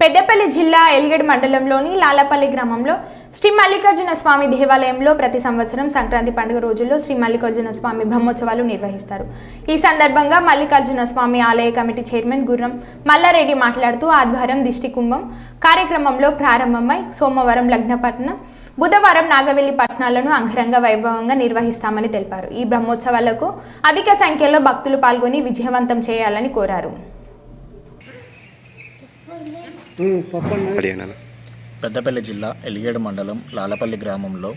పెద్దపల్లి జిల్లా ఎలిగడ్ మండలంలోని లాలపల్లి గ్రామంలో శ్రీ మల్లికార్జున స్వామి దేవాలయంలో ప్రతి సంవత్సరం సంక్రాంతి పండుగ రోజుల్లో శ్రీ మల్లికార్జున స్వామి బ్రహ్మోత్సవాలు నిర్వహిస్తారు. ఈ సందర్భంగా మల్లికార్జున స్వామి ఆలయ కమిటీ చైర్మన్ గుర్రం మల్లారెడ్డి మాట్లాడుతూ ఆదివారం దిష్టి కుంభం కార్యక్రమంలో ప్రారంభమై సోమవారం లగ్నపట్నం బుధవారం నాగవెల్లి పట్టణాలను అంగరంగ వైభవంగా నిర్వహిస్తామని తెలిపారు. ఈ బ్రహ్మోత్సవాలకు అధిక సంఖ్యలో భక్తులు పాల్గొని విజయవంతం చేయాలని కోరారు. పెద్దపల్లి జిల్లా ఎలిగేడు మండలం లాలపల్లి గ్రామంలో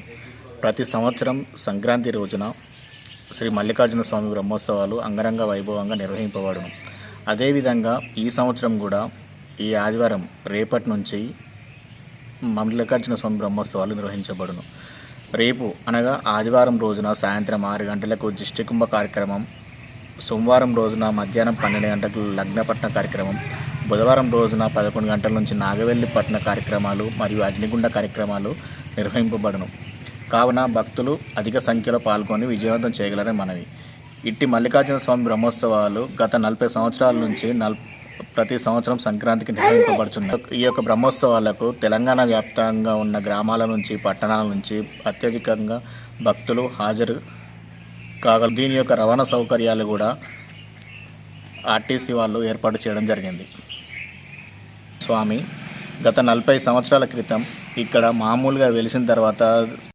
ప్రతి సంవత్సరం సంక్రాంతి రోజున శ్రీ మల్లికార్జున స్వామి బ్రహ్మోత్సవాలు అంగరంగ వైభవంగా నిర్వహింపబడును. అదేవిధంగా ఈ సంవత్సరం కూడా ఈ ఆదివారం రేపటి నుంచి మల్లికార్జున స్వామి బ్రహ్మోత్సవాలు నిర్వహించబడును. రేపు అనగా ఆదివారం రోజున సాయంత్రం ఆరు గంటలకు దిష్టికుంభ కార్యక్రమం సోమవారం రోజున మధ్యాహ్నం పన్నెండు గంటలకు లగ్నపట్న కార్యక్రమం బుధవారం రోజున పదకొండు గంటల నుంచి నాగవెల్లి పట్న కార్యక్రమాలు మరియు అగ్నిగుండ కార్యక్రమాలు నిర్వహింపబడును. కావున భక్తులు అధిక సంఖ్యలో పాల్గొని విజయవంతం చేయగలరని మనవి. ఇట్టి మల్లికార్జున స్వామి బ్రహ్మోత్సవాలు గత నలభై సంవత్సరాల నుంచి నల్ ప్రతి సంవత్సరం సంక్రాంతికి నిర్వహింపబడుతున్నాయి ఈ యొక్క బ్రహ్మోత్సవాలకు తెలంగాణ వ్యాప్తంగా ఉన్న గ్రామాల నుంచి పట్టణాల నుంచి అత్యధికంగా భక్తులు హాజరు కాగా దీని యొక్క రవాణా సౌకర్యాలు కూడా ఆర్టీసీ వాళ్ళు ఏర్పాటు చేయడం జరిగింది. స్వామి గత నలభై సంవత్సరాల క్రితం ఇక్కడ మామూలుగా వెలిసిన తర్వాత